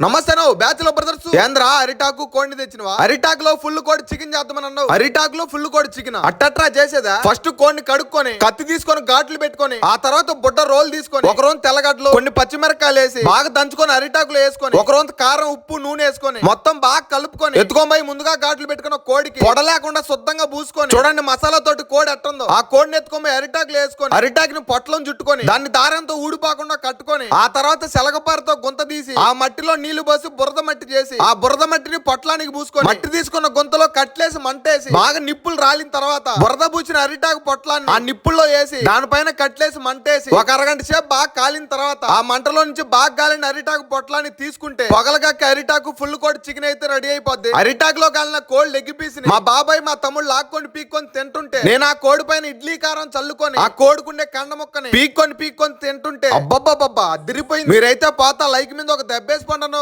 నమస్తే నువ్వు బ్రదర్స్ ఏంద్రా అరిటాకు కోడిని తెచ్చినవా? అరిటాక్లో ఫుల్ కోడి చికెన్ చేద్దామని అన్నావు. అరిటాక్లో ఫుల్ కోడి చికెన్? అట్టట్రా చేసేదా? ఫస్ట్ కోడిని కడుక్కొని కత్తి తీసుకొని ఘాట్లు పెట్టుకొని ఆ తర్వాత బుడ్డ రోల్ తీసుకొని ఒక రోజు తెల్లగడ్డలు కొన్ని పచ్చిమిరకాయలు వేసి బాగా దంచుకొని అరిటాకులో వేసుకొని ఒక రోజు కారం ఉప్పు నూనె వేసుకొని మొత్తం బాగా కలుపుకొని ఎత్తుకొని ముందుగా ఘాట్లు పెట్టుకున్న కోడికి పొడ లేకుండా శుద్ధంగా పూసుకొని చూడండి మసాలా తోటి కోడి ఎట్టుందో. ఆ కోడిని ఎత్తుకొని అరిటాకులు వేసుకొని అరిటాకుని పొట్లం చుట్టుకొని దాన్ని దారంతో ఊడిపోకుండా కట్టుకొని ఆ తర్వాత శలగపారతో గుంత తీసి ఆ మట్టిలో నీళ్ళు పోసి బురద మట్టి చేసి ఆ బురద మట్టిని పొట్లానికి పూసుకొని మట్టి తీసుకున్న గుంతలో కట్లేసి మంటేసి బాగా నిప్పులు రాలిన తర్వాత బురద పూసిన అరిటాకు పొట్లాన్ని ఆ నిప్పుల్లో వేసి దానిపైన కట్లేసి మంటేసి ఒక అరగంట సేపు బాగా కాలిన తర్వాత ఆ మంటలో నుంచి బాగా కాలిన అరిటాకు పొట్లాన్ని తీసుకుంటే పొగలగక్క అరిటాకు ఫుల్ కోడి చికెన్ అయితే రెడీ అయిపోద్ది. అరిటాకు లో కాలిన కోళ్ళు లెగ్గి పీసిని మా బాబాయ్ మా తమ్ముడు లాక్కొని పీక్కొని తింటుంటే నేను ఆ కోడి పైన ఇడ్లీ కారం చల్లుకొని ఆ కోడుకుండే కండ ముక్కని పీక్కొని పీక్కొని తింటుంటే అబ్బబ్బబ్బబ్బా అదిరిపోయింది. మీరైతే పోతా లైక్ మీద ఒక దెబ్బేసి పండను.